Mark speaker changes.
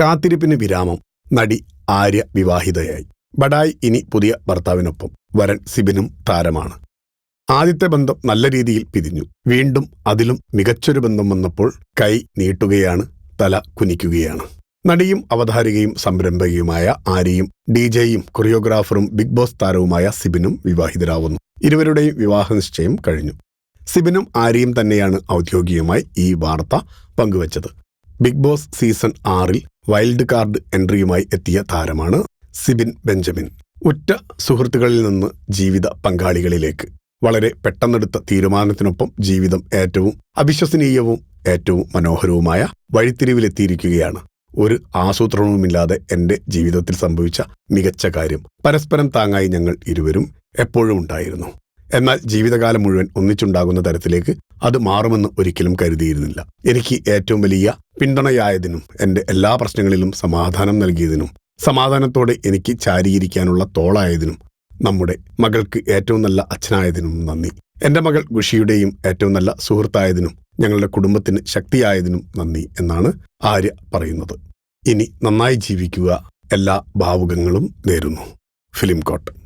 Speaker 1: കാത്തിരിപ്പിന് വിരാമം. നടി ആര്യ വിവാഹിതയായി. ബഡായ് ഇനി പുതിയ ഭർത്താവിനൊപ്പം. വരൻ സിബിനും താരമാണ്. ആദ്യത്തെ ബന്ധം നല്ല രീതിയിൽ പിരിഞ്ഞു. വീണ്ടും അതിലും മികച്ചൊരു ബന്ധം വന്നപ്പോൾ കൈ നീട്ടുകയാണ് തല കുനിക്കുകയാണ്. നടിയും അവതാരികയും സംരംഭകയുമായ ആര്യയും ഡി ജെയും കൊറിയോഗ്രാഫറും ബിഗ് ബോസ് താരവുമായ സിബിനും വിവാഹിതരാവുന്നു. ഇരുവരുടെയും വിവാഹ നിശ്ചയം കഴിഞ്ഞു. സിബിനും ആര്യയും തന്നെയാണ് ഔദ്യോഗികമായി ഈ വാർത്ത പങ്കുവച്ചത്. ബിഗ് ബോസ് സീസൺ ആറിൽ വൈൽഡ് കാർഡ് എൻട്രിയുമായി എത്തിയ താരമാണ് സിബിൻ ബെഞ്ചമിൻ. ഉറ്റ സുഹൃത്തുക്കളിൽ നിന്ന് ജീവിത പങ്കാളികളിലേക്ക് വളരെ പെട്ടെന്നെടുത്ത തീരുമാനത്തിനൊപ്പം ജീവിതം ഏറ്റവും അവിശ്വസനീയവും ഏറ്റവും മനോഹരവുമായ വഴിത്തിരിവിലെത്തിയിരിക്കുകയാണ്. ഒരു ആസൂത്രണവുമില്ലാതെ എന്റെ ജീവിതത്തിൽ സംഭവിച്ച മികച്ച കാര്യം. പരസ്പരം താങ്ങായി ഞങ്ങൾ ഇരുവരും എപ്പോഴും ഉണ്ടായിരുന്നു. എന്നാൽ ജീവിതകാലം മുഴുവൻ ഒന്നിച്ചുണ്ടാകുന്ന തരത്തിലേക്ക് അത് മാറുമെന്ന് ഒരിക്കലും കരുതിയിരുന്നില്ല. എനിക്ക് ഏറ്റവും വലിയ പിന്തുണയായതിനും എന്റെ എല്ലാ പ്രശ്നങ്ങളിലും സമാധാനം നൽകിയതിനും സമാധാനത്തോടെ എനിക്ക് ചാരിയിരിക്കാനുള്ള തോളായതിനും നമ്മുടെ മകൾക്ക് ഏറ്റവും നല്ല അച്ഛനായതിനും നന്ദി. എന്റെ മകൾ ഖുഷിയുടെയും ഏറ്റവും നല്ല സുഹൃത്തായതിനും ഞങ്ങളുടെ കുടുംബത്തിന് ശക്തിയായതിനും നന്ദി എന്നാണ് ആര്യ പറയുന്നത്. ഇനി നന്നായി ജീവിക്കുക എല്ലാ ഭാവുകങ്ങളും നേരുന്നു. Film court.